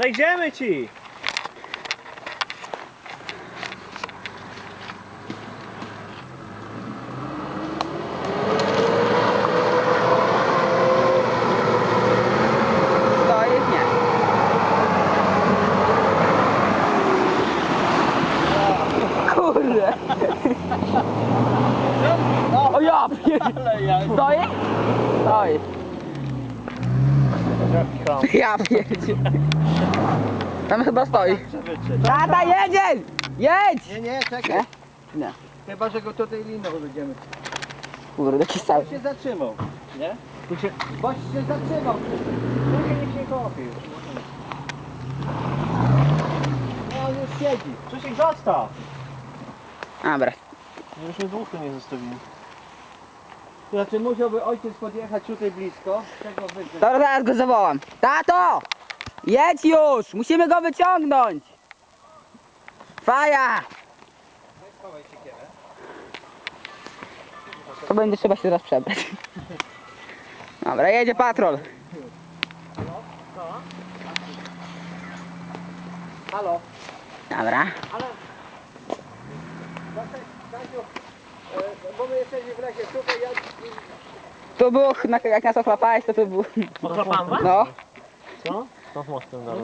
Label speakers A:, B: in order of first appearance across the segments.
A: Zajdziemy ci!
B: Kurde. O ja pier... Stoi? Stoi. Ja pierdzie. Tam chyba stoi. Tata, jedziesz! Jedź!
C: Nie, nie, czekaj.
B: Nie? Nie.
C: Chyba, że go tutaj liną będziemy.
B: Kurde, jaki stały.
C: się zatrzymał, nie?
A: Tu się...
C: Boś się zatrzymał.
A: Trochę niech się kopie już.
C: No, on już siedzi.
A: Krzysiek, zostaw!
B: Dobra.
A: Żebyśmy dwóch tu nie zostawili.
C: Znaczy musiałby ojciec podjechać tutaj blisko. Tego.
B: Dobra, zaraz go zawołam. Tato! Jedź już! Musimy go wyciągnąć! Faja!
C: Siekierę.
B: To będzie trzeba się teraz przebrać. Dobra, jedzie patrol.
C: Halo.
B: Dobra.
C: My jesteśmy w lesie. Tutaj ja...
B: Tu był, na, jak nas ochlapałeś, to tu był.
A: Ochlapałem was?
B: No.
A: Co? To w mostem dalej.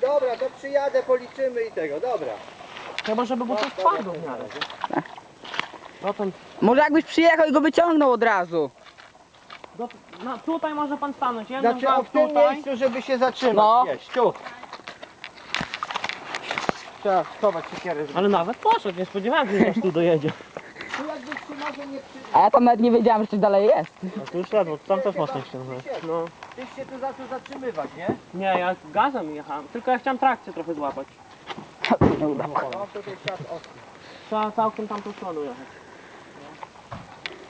C: Dobra, to przyjadę, policzymy i tego. Dobra.
A: Chyba, żeby było coś twardo w miarę. Potem...
B: Może jakbyś przyjechał i go wyciągnął od razu.
A: Do, no, tutaj może pan stanąć. Jednym
C: Znaczy o w tym
A: tutaj.
C: miejscu, żeby się zatrzymać.
B: No.
C: Jeść, tu. Trzeba schować siekierę.
A: Ale nawet poszedł, nie spodziewałem się, że aż tu dojedzie.
B: A ja tam nawet nie wiedziałem, że coś dalej jest.
A: A tu już ledwo, tam też mocno ściągnąć. No.
C: Tyś się tu zaczął zatrzymywać, nie?
A: Nie, ja gazem jechałem, tylko ja chciałem trakcję trochę złapać.
B: Nie uda.
C: No tutaj ostry.
A: Trzeba całkiem tamtą stroną jechać.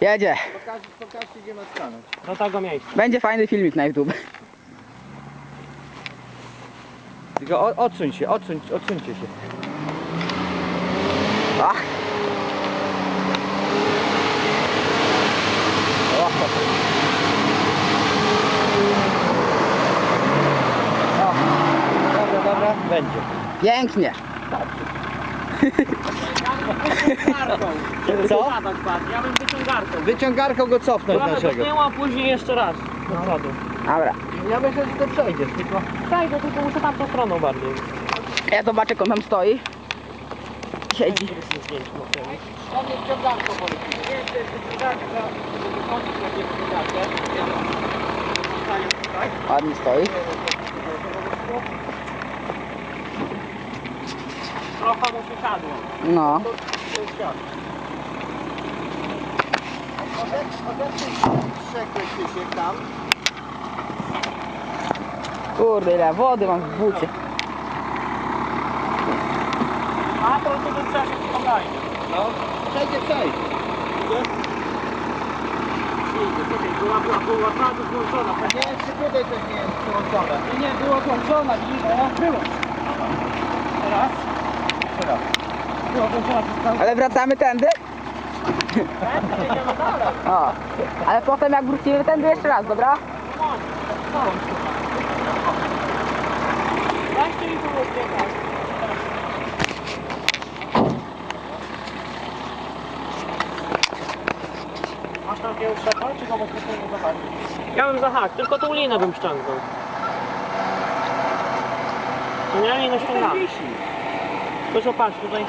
B: Jedzie.
C: Pokaż, pokażcie gdzie ma stanąć.
A: Do tego miejsca.
B: Będzie fajny filmik na YouTube.
C: Tylko o, odsuń się, odsuń, odsuńcie się.
B: Ach.
C: Dobra, dobra, będzie.
B: Pięknie.
C: Co?
A: Ja bym wyciągarką.
C: Wyciągarką go cofnąć
A: Trochę
C: naszego.
A: tyłu, a później jeszcze raz do przodu.
B: Dobra.
C: Ja myślę, że to przejdziesz, tylko...
A: Przejdę, tylko muszę tamtą stroną bardziej.
B: Ja zobaczę, jak on tam stoi. Siedzi.
C: On jest ciągarką
A: to jest żeby wychodzić na nie wyciągarkę. Ja zostaję tutaj.
B: Ładnie stoi.
A: Trochę mu się siadło.
B: No.
C: Odepnij się tam.
B: Kurde, ile wody mam w bucie.
A: A to sobie przeszedł spokojnie.
C: No, przejdzie, przejdź.
A: Była, była, była bardzo złączona.
C: Nie wiem, czy tutaj też nie jest przyłączone.
A: Nie, nie, była złączona, o, było. Teraz?
B: Ale wracamy tędy?
A: Jedziemy dalej.
B: O. Ale potem jak wrócimy tędy jeszcze raz, dobra?
A: Masz tam jakiegoś szefa, czy go możesz nie zahaczyć? Ja bym zahaczył, tylko tą linę bym ściągnął. To nie linę ściągam. Proszę patrz, tutaj...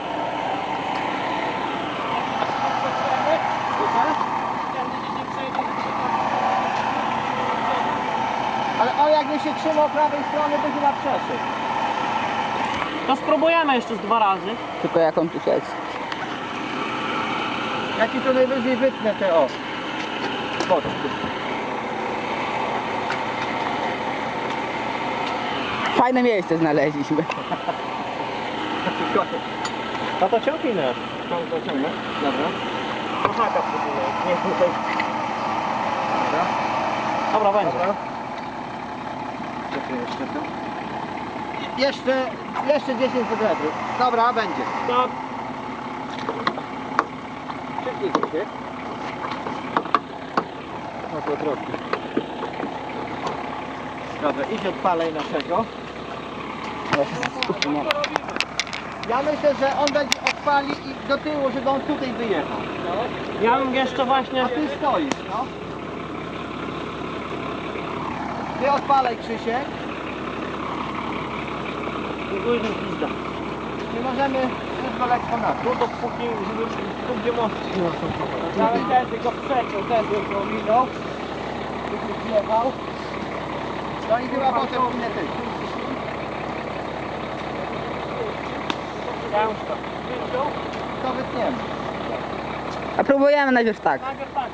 C: Ale on jakby się trzymał prawej strony, by chyba przeszedł.
A: To spróbujemy jeszcze z dwa razy.
B: Tylko jak on tu siedzi.
C: Ja ci to najwyżej wytnę te o. Boczki.
B: Fajne miejsce znaleźliśmy.
A: No to ciągnij
C: Tam to ciągnę. Dobra.
A: Aha, spróbuję. Nie tutaj.
C: Dobra.
A: Dobra, będzie.
C: Dobra. Czekaj jeszcze tu. Jeszcze, jeszcze 10 cm. Dobra, będzie.
A: Stop.
C: Przybliżę się. No to trochę. Dobra, idź odpalaj naszego. Ja myślę, że on będzie odpali i do tyłu, żeby on tutaj wyjechał.
A: Ja bym jeszcze właśnie...
C: A ty stoisz, no. Ty odpalaj Krzysiek.
A: Gójny pizda.
C: Nie możemy szybko lekko na
A: No to póki, żeby tu gdzie most się nastąpił. Nawet wtedy go przeciął, wtedy go minął.
C: wjechał. No i chyba potem inne ty. To wytniemy.
B: A próbujemy najpierw tak.
A: Najpierw tak.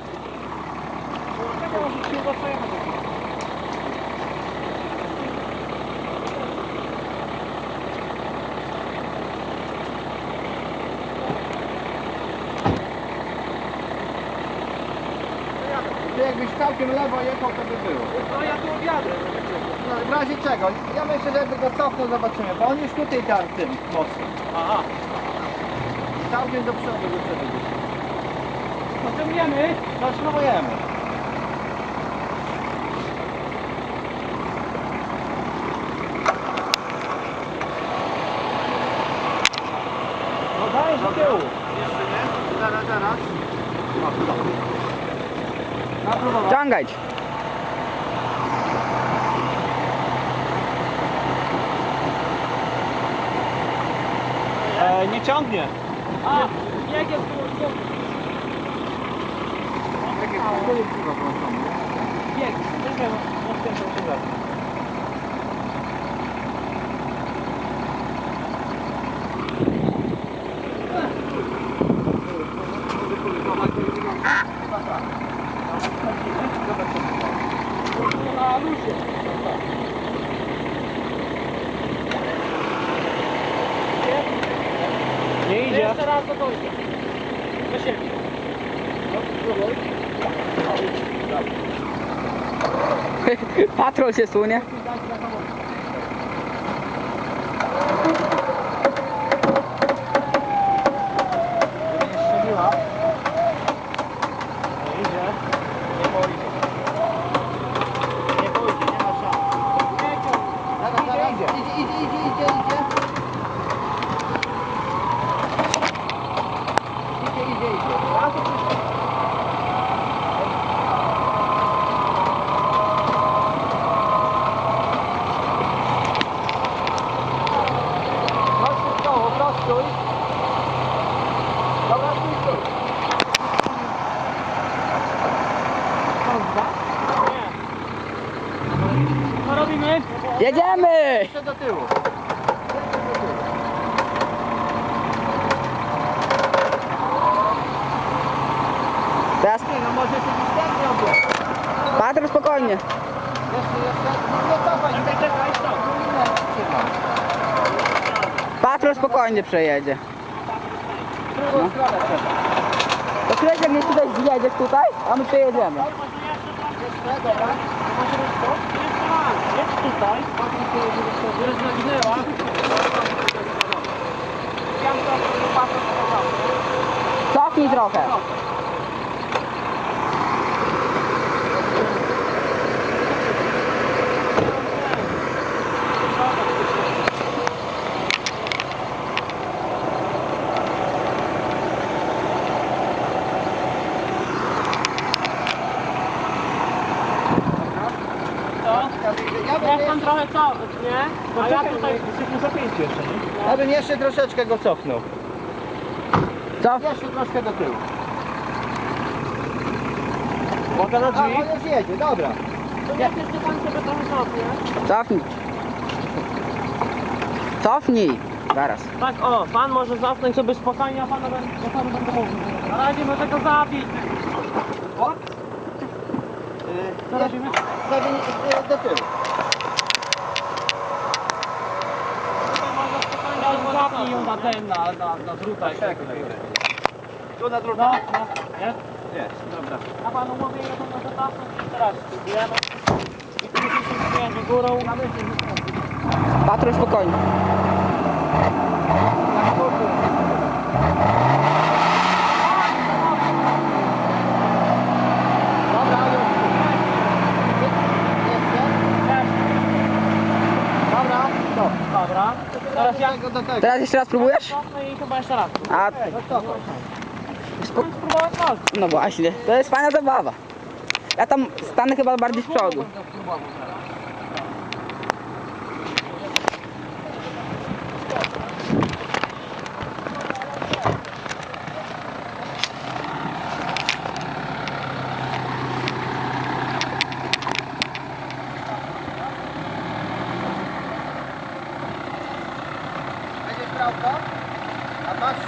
A: Może się
C: jakbyś całkiem lewo jechał, to by było.
A: No ja tu odjadę.
C: No, w razie czego? Ja myślę, że jakby go cofnął, zobaczymy, bo on już tutaj tam tym mocno.
A: Aha.
C: Całkiem do przodu do przodu. No spróbujemy.
A: No dajesz do tyłu.
C: Jeszcze nie? Zaraz, zaraz. No.
B: Ciągać.
A: E, nie ciągnie. A, jak jest tu? Bieg. Nie wiem, no w tym się da. Na luzie. Nie idzie. Jeszcze raz do końca. Do siebie.
B: Patrol się sunie.
C: Dobra, stój.
A: Co robimy?
B: Jedziemy!
C: Jeszcze do tyłu.
B: Teraz
C: Nie, no może się wstępnie objąć.
B: Patrol spokojnie.
C: Jeszcze, jeszcze. Nie cofaj, nie czekaj, stop. Nie, trzymaj.
B: Patrol spokojnie przejedzie.
C: Trzeba.
B: To Kresiek gdzieś tutaj zjedziesz tutaj, a my przejedziemy.
A: Jest tutaj.
B: Cofnij trochę.
A: Co?
C: Ja bym,
A: Jak tam
C: jeszcze,
A: trochę co, nie? A ja tutaj... Jesteśmy zapięci jeszcze, nie?
C: ja bym jeszcze troszeczkę go cofnął.
B: Cof.
C: Jeszcze troszkę do tyłu.
A: Uwaga na
C: A,
A: drzwi.
C: on już jedzie, dobra.
A: To jak jeszcze pan sobie trochę cofnie.
B: Cofnij. Cofnij. Zaraz.
A: Tak, o, pan może zasnąć sobie spokojnie, a pana będę, ja panu będę mówił. Na razie może go zabić.
C: O.
A: Co robimy?
C: Zawiń y, do tyłu.
A: Może spokojnie zapnij ją na ten, na, na, na druta.
C: Tu na
A: No,
C: drugą.
A: no, jest?
C: Jest, dobra.
A: A panu mówię, ile to może zasnąć jeszcze raz. Spróbujemy. I tu się górą.
B: Patrol spokojnie.
C: Na skórku. Dobra, już. Jeszcze? Dobra, stop.
A: Dobra. Teraz ja...
C: Tego do tego.
B: Teraz jeszcze raz próbujesz?
A: No i chyba jeszcze raz.
B: A,
A: Spróbuj spróbować
B: no właśnie, to jest fajna zabawa. Ja tam stanę chyba bardziej z przodu.
C: Teraz.